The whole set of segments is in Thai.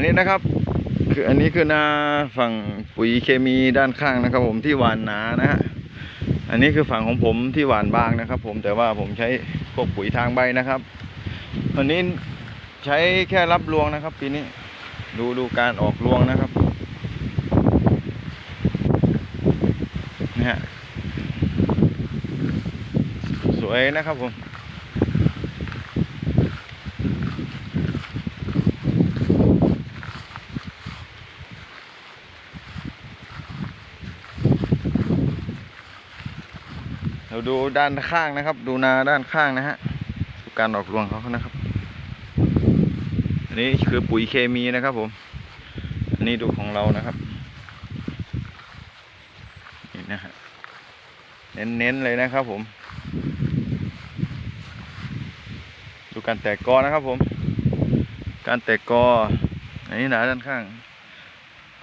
นนี้นะครับ คืออันนี้คือนาฝั่งปุ๋ยเคมีด้านข้างนะครับ ผมที่หวานหนานะฮะอันนี้คือฝั่งของผมที่หวานบางนะครับ ผมแต่ว่าผมใช้พวกปุ๋ยทางใบนะครับอันนี้ใช้แค่รับรวงนะครับ ปีนี้ดูดูการออกรวงนะครับนะฮะสวยนะครับผม เราดูด้านข้างนะครับ ดูนาด้านข้างนะฮะดูการออกรวงเขานะครับ อันนี้คือปุ๋ยเคมีนะครับผม อันนี้ดูของเรานะครับนี่นะฮะเน้นๆเลยนะครับผม ดูการแตกกอนะครับผม การแตกกอ อันนี้หนาด้านข้าง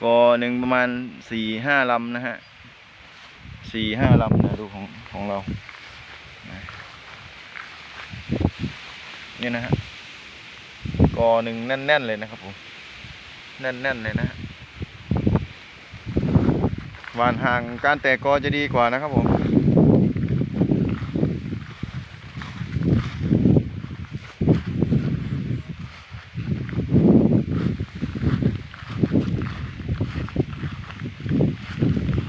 กอหนึ่งประมาณสี่ห้าลำนะฮะ สี่ห้าลำนะดูของของเรานะนี่นะฮะกอหนึ่งแน่น ๆ เลยนะครับผม แน่น ๆ เลยนะฮะหวานห่างการแตกกอจะดีกว่านะครับผม